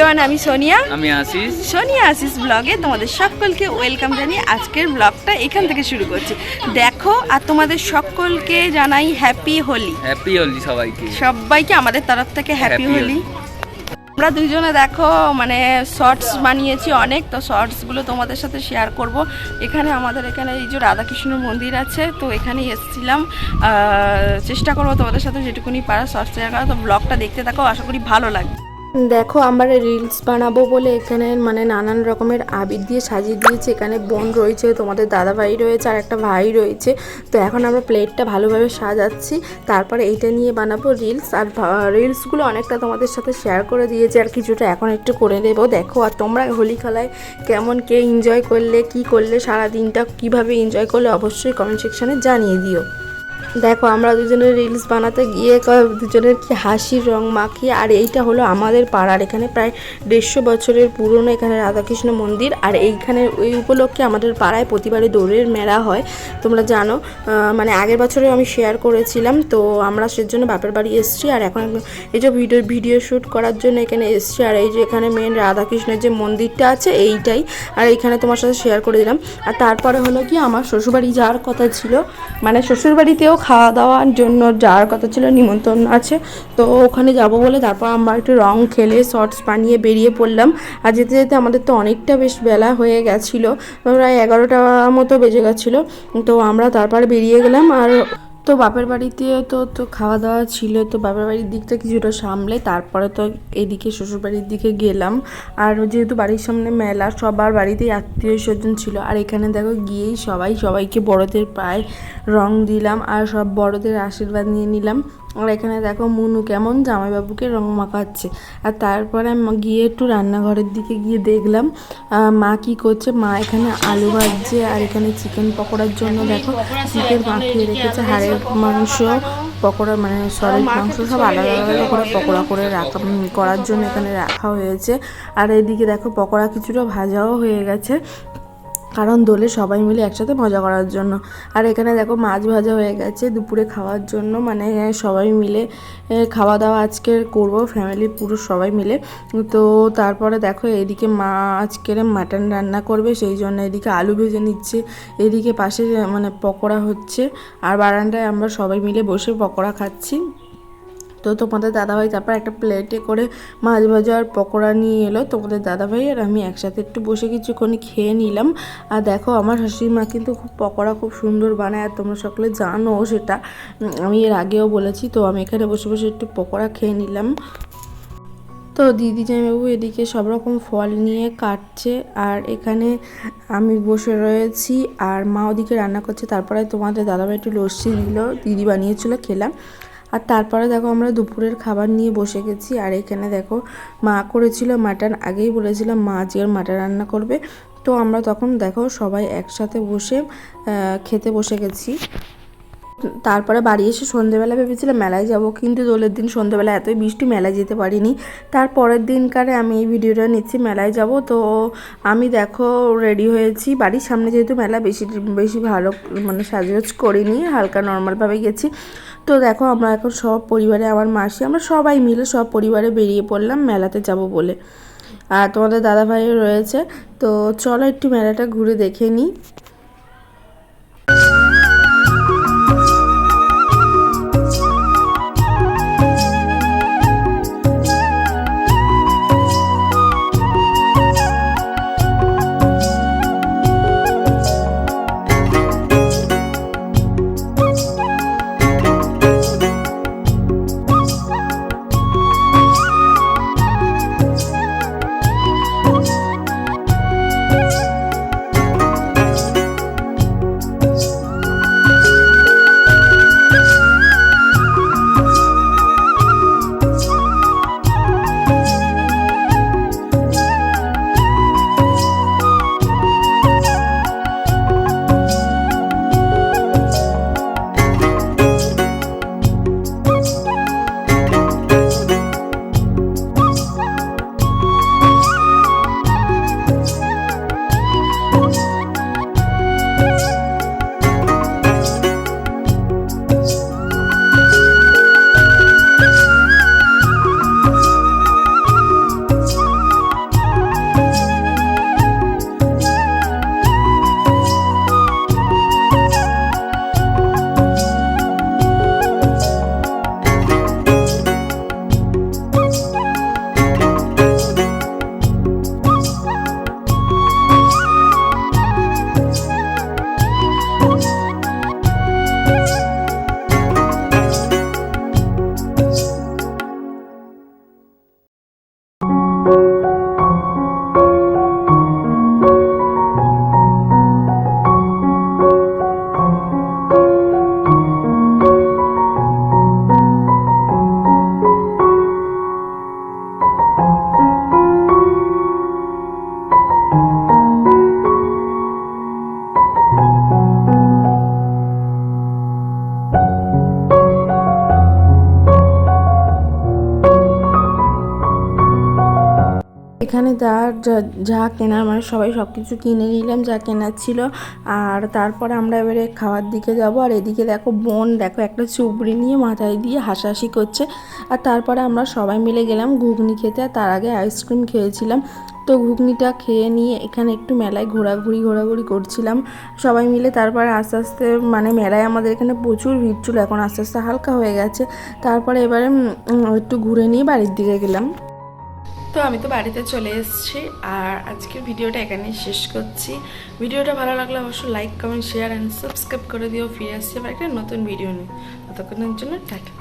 Everyone আমি সোনিয়া। আমি আশিস। সোনিয়া আশিস ব্লগে তোমাদের সকলকে ওয়েলকাম জানিয়ে আজকের ব্লগটা এখান থেকে শুরু করছি। দেখো আর তোমাদের সকলকে জানাই হ্যাপি হোলি। হ্যাপি হলি সবাইকে। সবাইকে আমাদের তরফ থেকে হ্যাপি হোলি। আমরা দুজনে দেখো মানে শর্টস বানিয়েছি অনেক তো শর্টসগুলো তোমাদের সাথে শেয়ার করব। এখানে আমাদের এখানে এই যে রাধাকৃষ্ণ মন্দির আছে তো এখানে এসেছিলাম। আহ, চেষ্টা করব তোমাদের সাথে যেটুকুনি পারা শর্টস শেয়ার করা তো ব্লগটা দেখতে থাকো আশা করি ভালো লাগবে। দেখো, আমরা রিলস বানাবো বলে এখানে মানে নানান রকমের আবির দিয়ে সাজিয়ে দিয়েছি। এখানে বোন রয়েছে, তোমাদের দাদা ভাই রয়েছে আর একটা ভাই রয়েছে। তো এখন আমরা প্লেটটা ভালোভাবে সাজাচ্ছি। তারপরে এইটা নিয়ে বানাবো রিলস আর রিলসগুলো অনেকটা তোমাদের সাথে শেয়ার করে দিয়েছি আর কিছুটা এখন একটু করে দেবো দেখো, আর তোমরা হোলি খেলায় কেমন কে এনজয় করলে, কি করলে সারা দিনটা কীভাবে এনজয় করলে, অবশ্যই কমেন্ট সেকশনে জানিয়ে দিও। দেখো, আমরা দুজনের রিলস বানাতে গিয়ে দুজনের কি হাসির রং মাখিয়ে, আর এইটা হলো আমাদের পাড়ার এখানে প্রায় দেড়শো বছরের পুরনো এখানে রাধাকৃষ্ণ মন্দির, আর এইখানে ওই উপলক্ষে আমাদের পাড়ায় প্রতিবারে দৌড়ের মেলা হয়, তোমরা জানো। মানে আগের বছরে আমি শেয়ার করেছিলাম, তো আমরা সেজন্য বাপের বাড়ি এসেছি, আর এখন এই যে ভিডিও ভিডিও শ্যুট করার জন্য এখানে এসেছি, আর এই যে এখানে মেন রাধাকৃষ্ণের যে মন্দিরটা আছে এইটাই, আর এইখানে তোমার সাথে শেয়ার করে দিলাম। আর তারপরে হলো কি, আমার শ্বশুরবাড়ি যাওয়ার কথা ছিল মানে শ্বশুরবাড়িতেও খাওয়া দাওয়ার জন্য যাওয়ার কথা ছিল, নিমন্ত্রণ আছে। তো ওখানে যাব বলে তারপর আমরা একটু রং খেলে, শর্টস বানিয়ে বেরিয়ে পড়লাম। আর যেতে যেতে আমাদের তো অনেকটা বেশ বেলা হয়ে গেছিল, প্রায় এগারোটা মতো বেজে গেছিল। তো আমরা তারপর বেরিয়ে গেলাম আর তো বাপের বাড়িতে তো তো খাওয়া দাওয়া ছিল, তো বাপের বাড়ির দিকটা কিছুটা সামলে, তারপরে তো এদিকে শ্বশুর বাড়ির দিকে গেলাম। আর যেহেতু বাড়ির সামনে মেলা, সবার বাড়িতেই আত্মীয় স্বজন ছিল। আর এখানে দেখো গিয়েই সবাই, সবাইকে বড়দের পায়ে রং দিলাম, আর সব বড়দের আশীর্বাদ নিয়ে নিলাম। আর এখানে দেখো মুনু কেমন জামাইবাবুকে রং মাখাচ্ছে। আর তারপরে গিয়ে একটু রান্নাঘরের দিকে গিয়ে দেখলাম মা কি করছে? মা এখানে আলু ভাজছে আর এখানে চিকেন পকোড়ার জন্য দেখো চিকেন মাখিয়ে রেখেছে। হাড়ের মাংস, পকোড়া মানে সরের মাংস সব আলাদা আলাদা করে পকোড়া করে রাখা করার জন্য এখানে রাখা হয়েছে। আর এদিকে দেখো পকোড়া কিছুটা ভাজাও হয়ে গেছে। কারণ দোলে সবাই মিলে একসাথে মজা করার জন্য। আর এখানে দেখো মাছ ভাজা হয়ে গেছে, দুপুরে খাওয়ার জন্য। মানে সবাই মিলে খাওয়া দাওয়া আজকে করব ফ্যামিলি পুরো সবাই মিলে। তো তারপরে দেখো এদিকে মা আজকের মাটন রান্না করবে, সেই জন্য এদিকে আলু ভেজে নিচ্ছে। এদিকে পাশে মানে পকোড়া হচ্ছে। আর বারান্দায় আমরা সবাই মিলে বসে পকোড়া খাচ্ছি। তো তোমাদের দাদাভাই তারপর একটা প্লেটে করে মাছ ভাজা আর পকোড়া নিয়ে এলো। তোমাদের দাদাভাই আর আমি একসাথে একটু বসে কিছুক্ষণ খেয়ে নিলাম। আর দেখো আমার শাশুড়ি মা কিন্তু খুব পকোড়া খুব সুন্দর বানায় আর তোমরা সকলে জানো সেটা। আমি এর আগেও বলেছি, তো আমি এখানে বসে বসে একটু পকোড়া খেয়ে নিলাম। তো দিদি জামাইবাবু এদিকে সব রকম ফল নিয়ে কাটছে আর এখানে আমি বসে রয়েছি আর মা ওদিকে রান্না করছে। তারপরে তোমাদের দাদাভাই একটু লস্যি দিল, দিদি বানিয়েছিল খেলাম। আর তারপরে দেখো আমরা দুপুরের খাবার নিয়ে বসে গেছি। আর এখানে দেখো মা করেছিল মাটন। আগেই বলেছিলাম মা আজকের মাটন রান্না করবে। তো আমরা তখন দেখো সবাই একসাথে বসে খেতে বসে গেছি। তারপরে বাড়ি এসে সন্ধেবেলা ভেবেছিলাম মেলায় যাব, কিন্তু দোলের দিন সন্ধেবেলা এতই বৃষ্টি, মেলায় যেতে পারিনি। তারপরের দিনকারে আমি এই ভিডিওটা নিচ্ছি, মেলায় যাব। তো আমি দেখো রেডি হয়েছি। বাড়ির সামনে যেহেতু মেলা, বেশি বেশি ভালো মানে সাজগোজ করিনি, হালকা নর্মালভাবে গেছি। তো দেখো আমরা এখন সব পরিবারে, আমার মাসি, আমরা সবাই মিলে সব পরিবারে বেরিয়ে পড়লাম মেলাতে যাব বলে। আর তোমাদের দাদাভাইও রয়েছে, তো চলো একটু মেলাটা ঘুরে দেখে নিই। thank you এখানে তার যা- কেনার মানে সবাই সব কিছু কিনে নিলাম, যা কেনার ছিল। আর তারপরে আমরা এবারে খাওয়ার দিকে যাব। আর এদিকে দেখো বোন, দেখো একটা চুবড়ি নিয়ে মাথায় দিয়ে হাসাহাসি করছে। আর তারপরে আমরা সবাই মিলে গেলাম ঘুগনি খেতে। আর তার আগে আইসক্রিম খেয়েছিলাম। তো ঘুগনিটা খেয়ে নিয়ে এখানে একটু মেলায় ঘোরাঘুরি ঘোরাঘুরি করছিলাম। সবাই মিলে তারপরে আস্তে আস্তে মানে মেলায় আমাদের এখানে প্রচুর ভিড় ছিল। এখন আস্তে আস্তে হালকা হয়ে গেছে। তারপরে এবারে একটু ঘুরে নিয়ে বাড়ির দিকে গেলাম। তো আমি তো বাড়িতে চলে এসেছি আর আজকের ভিডিওটা এখানেই শেষ করছি। ভিডিওটা ভালো লাগলে অবশ্যই like comment share and subscribe করে দিও। ফিরে আসছি আবার একটা নতুন ভিডিও নিয়ে। ততক্ষণের জন্য টাটা।